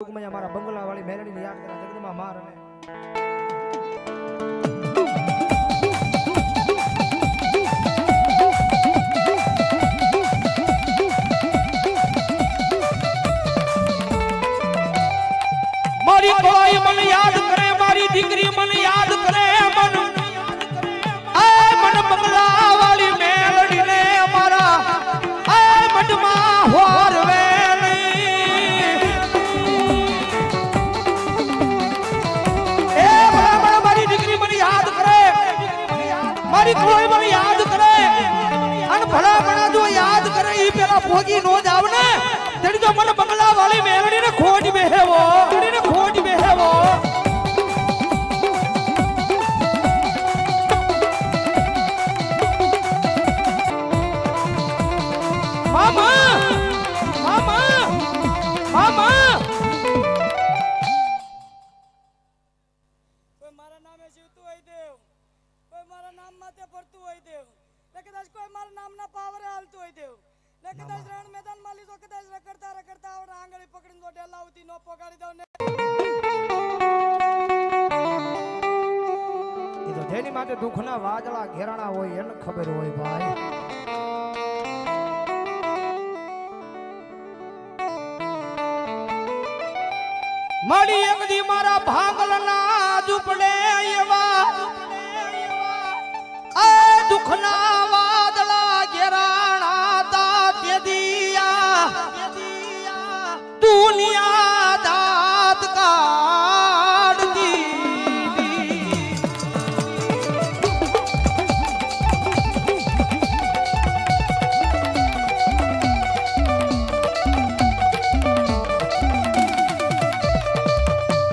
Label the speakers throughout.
Speaker 1: અમારા બંગલા વાળી મેલડીને યાદ કર્યા જગદંબા માર અને
Speaker 2: મારી કોઈ મને યાદ કરે. અને ભલા ભલા જો યાદ કરે, ઈ પેલા ભોગી નો જ આવને તેડી તો મને બંગલા વાળી મેલડીને ખોજ બેહેવો. મેલડીને ખોજ બેહેવો. મામા!
Speaker 3: નામ માથે ફરતું હોય દેવ. ને કદાચ કોઈ મારા નામના પાવરે હાલતું હોય દેવ. ને કદાચ રણ મેદાનમાં લીધો કદાચ રખડતા રખડતા આવડે આંગળી પકડીને તો ડેલાવતી નો પોગાડી દઉં ને.
Speaker 1: જેની માટે દુઃખના વાદળા ઘેરાણા હોય એને ખબર હોય ભાઈ.
Speaker 2: મળી એક દી મારા ભાંગલના દુખના વાદળા ઘેરાણા તા તે દિયા. દુનિયા દાત કાઢતી.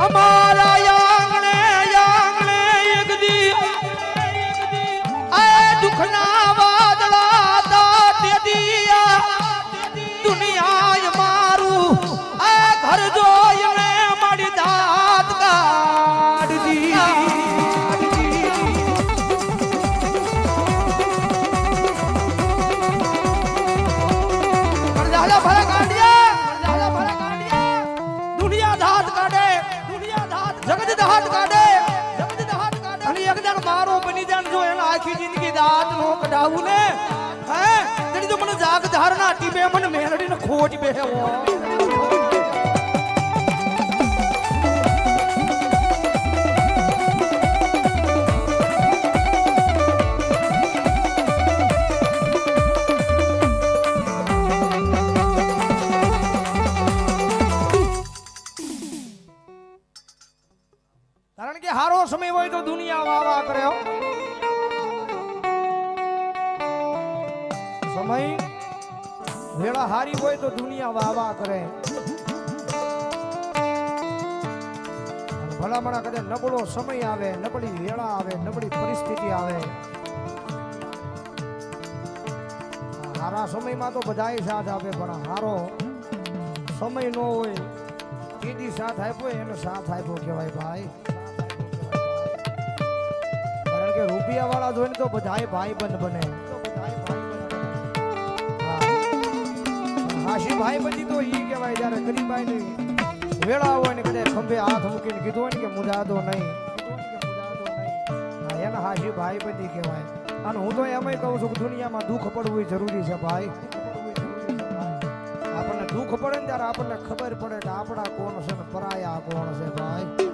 Speaker 2: અમારા દાત કાઢે. અને એકદમ મારો બની જાણ જો એના આખી જિંદગી દાંત નો કઢાવું ને. હે? તેની તો મને જાગ ધારણા ટીબે મને મેલડીને ખોટ બેહવો
Speaker 1: કે હારો સમય હોય તો દુનિયા વાવા કરે સમય વેળા હારી હોય તો દુનિયા વાવા કરે. ભલામણા કદે નબળો સમય આવે, નબળી વેળા આવે, નબળી પરિસ્થિતિ આવે. હારા સમયમાં તો બધાય સાથ આપે, પણ હારો સમય ન હોય કીધી સાથ આપ્યો એને સાથ આપ્યો કહેવાય ભાઈ. રૂપિયા વાળા જોઈને તો બધાય ભાઈ બંધ બને. હાશી ભાઈ પછી તો ઈ કહેવાય જ્યારે ગરીબાઈ ની વેળા હોય ને કદાચ ખંભે હાથ મૂકીને કીધું હોય ને કે મુજાદો નહીં. એને હાશી ભાઈ બધી કહેવાય. અને હું તો એમ કહું છું કે દુનિયામાં દુઃખ પડવું જરૂરી છે ભાઈ. આપણને દુઃખ પડે ને ત્યારે આપણને ખબર પડે કે આપણા કોણ છે ને પરાયા કોણ છે ભાઈ.